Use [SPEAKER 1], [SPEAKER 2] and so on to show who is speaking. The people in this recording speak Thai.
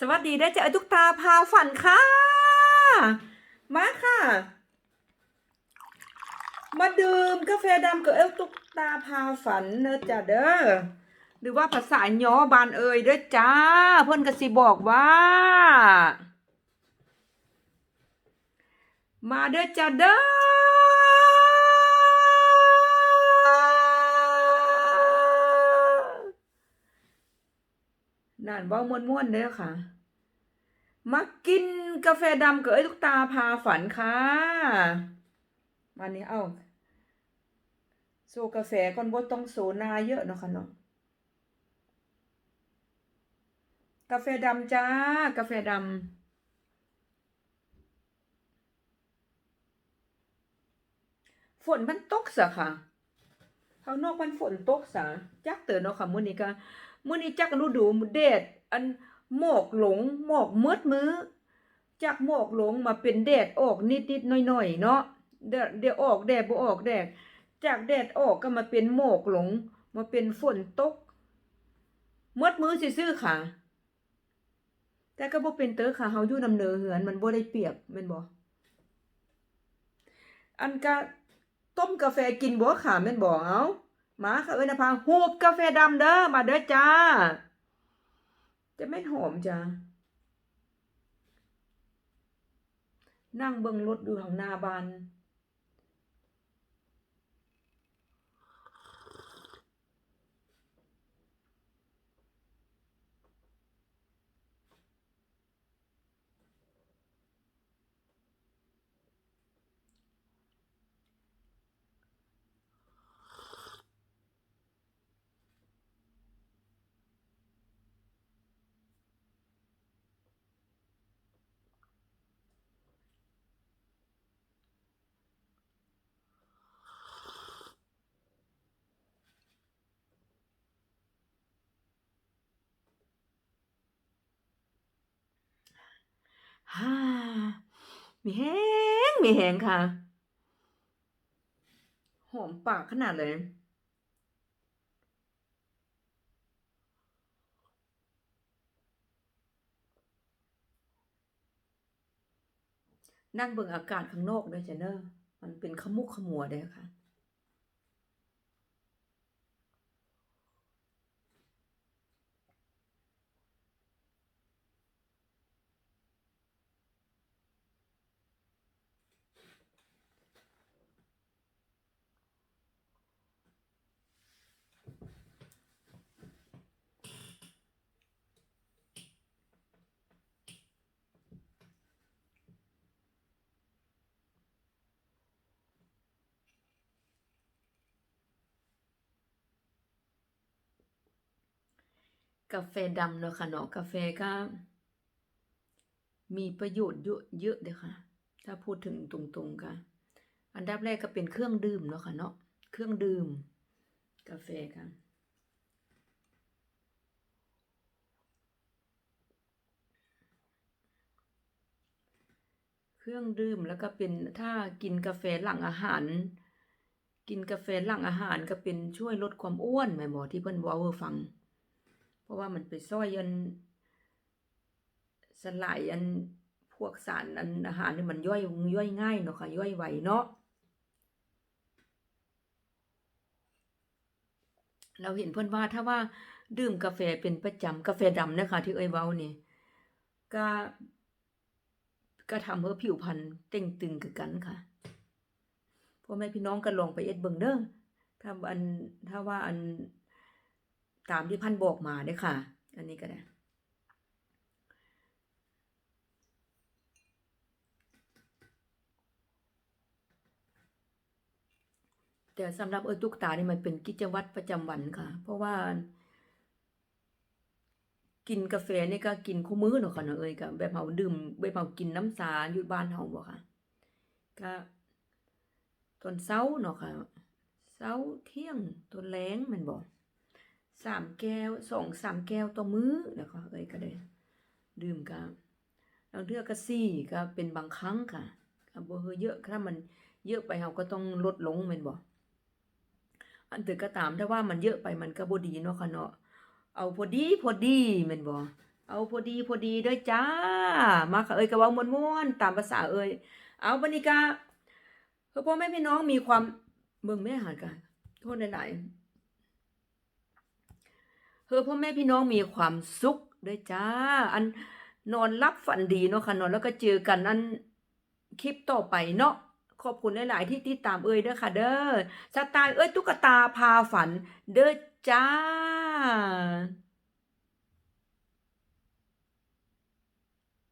[SPEAKER 1] สวัสดีได้เจอตุ๊กตาพาฝันค่ะ มาค่ะ มาดื่มกาแฟดำกับเอลตุ๊กตาพาฝันเนอะจ้ะเด้อหรือว่าภาษาย้อบานเอ่ยเด้อจ้า เพื่อนกสิบอกว่า มาเด้อจ้าเด้อ นั่นเว้าม่วนๆเด้อค่ะ มากินกาแฟดำกับไอ้ลูกตาพาฝันค่ะวันนี้เอาโซกาแฟก่อนบ่ต้องโซนาเยอะเนาะค่ะเนาะกาแฟดำจ้า กาแฟดำฝนมันตกซะค่ะข้างนอกมันฝนตกซะจักเตือนเนาะค่ะมื้อนี้ก็ มื้อนี้จักฤดูแดดอันหมอกหลงหมอกมืดมือจากหมอกหลงมาเป็นแดดออกนิดๆหน่อยๆเนาะเดี๋ยวเดี๋ยวออกแดดบ่ออกแดด จากแดดออกก็มาเป็นหมอกหลง มาเป็นฝนตกมืดมือซื่อค่ะ แต่ก็บ่เป็นเต้อค่ะเฮาอยู่นำเนอเหือนมันบ่ได้เปียกแม่นบ่อันกะต้มกาแฟกินบ่ค่ะแม่นบ่เอ้า มาค่ะเอ้ยนะพาฮูบกาแฟดำเด้อมาเด้อจ้า จะไม่หอมจ้านั่งเบิ่งรถดูของนาบาน ฮ่ามีแห้งมีแห้งค่ะ หอมปากขนาดเลย นั่งเบิ่งอากาศข้างนอกด้วยจ้ะเนอะมันเป็นขมุกขมัวเด้อค่ะ กาแฟดำเนาะค่ะเนาะกาแฟก็มีประโยชน์เยอะเยอะเด้อค่ะ ถ้าพูดถึงตรงๆก็อันดับแรกก็เป็นเครื่องดื่มเนาะค่ะเนาะเครื่องดื่ม กาแฟค่ะเครื่องดื่มแล้วก็เป็นถ้ากินกาแฟหลังอาหาร กินกาแฟหลังอาหารก็เป็นช่วยลดความอ้วนแม่นบ่ที่เพิ่นเว้าให้ฟัง เพราะว่ามันไปช่วยอันสลายอันพวกสารอันอาหารนี่มันย่อยย่อยง่ายเนาะค่ะย่อยไวเนาะเราเห็นเพิ่อนว่าถ้าว่าดื่มกาแฟเป็นประจำกาแฟดำนะคะที่เอ้ยเว้านี่ก็ก็ทำให้ผิวพรรณเต่งตึงคือกันค่ะพ่อแม่พี่น้องก็ลองไปเอ็ดเบิงเด้อถ้าอันถ้าว่าอัน ตามที่พันบอกมาด้อค่ะ อันนี้ก็ได้ แต่สำหรับเอ้ยตุ๊กตานี่มันเป็นกิจวัตรประจำวันค่ะ เพราะว่า กินกาแฟนี่ก็กินคู่มื้อเนาะค่ะเนาะเอ้ยก็แบบเฮาดื่มแบบเฮากินน้ำสาอยู่บ้านเฮาบ่ค่ะ ก็ตอนเช้าเนาะค่ะเช้าเที่ยงตอนแลงม่นบ่ สามแก้วสองสามแก้วต่อมื้อแล้วก็เอ้ยก็ได้ดื่มกับบางเทื่อก็สี่ก็เป็นบางครั้งค่ะก็บ่เฮเยอะถ้ามันเยอะไปเฮาก็ต้องลดลงแม่นบ่อันถือก็ตามถ้าว่ามันเยอะไปมันก็บ่ดีเนาะค่ะเนาะเอาพอดีพอดีแม่นบ่เอาพอดีพอดีด้อจ้า มาค่ะเอ้ยก็เว้าม่วนๆตามภาษาเอ้ยเอาบัดนี้ก็เพื่อแม่พี่น้องมีความเบิ่งแม่อาหารกันโทษหลายๆ เฮ้อพ่อแม่พี่น้องมีความสุขเด้อจ้า อันนอนรับฝันดีเนาะค่ะนอนแล้วก็เจอกันอันคลิปต่อไปเนาะขอบคุณหลาย ๆ ที่ติดตามเอ้ยเด้อค่ะ เด้อสไตล์เอ้ยตุ๊กตาพาฝัน เด้อจ้า